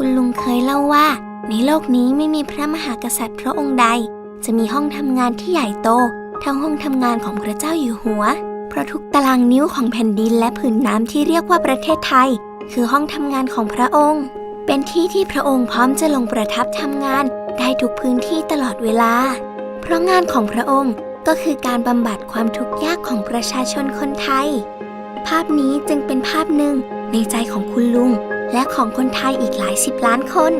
คุณลุงเคยเล่าว่า ในโลกนี้ไม่มีพระมหากษัตริย์พระองค์ใด จะมีห้องทำงานที่ใหญ่โตเท่าห้องทำงานของพระเจ้าอยู่หัว เพราะทุกตารางนิ้วของแผ่นดินและผืนน้ำที่เรียกว่าประเทศไทย คือห้องทำงานของพระองค์ เป็นที่ที่พระองค์พร้อมจะลงประทับทำงาน ได้ทุกพื้นที่ตลอดเวลา เพราะงานของพระองค์ก็คือการบำบัดความทุกข์ยากของประชาชนคนไทย ภาพนี้จึงเป็นภาพหนึ่งในใจของคุณลุง และของคนไทยอีกหลายสิบล้านคน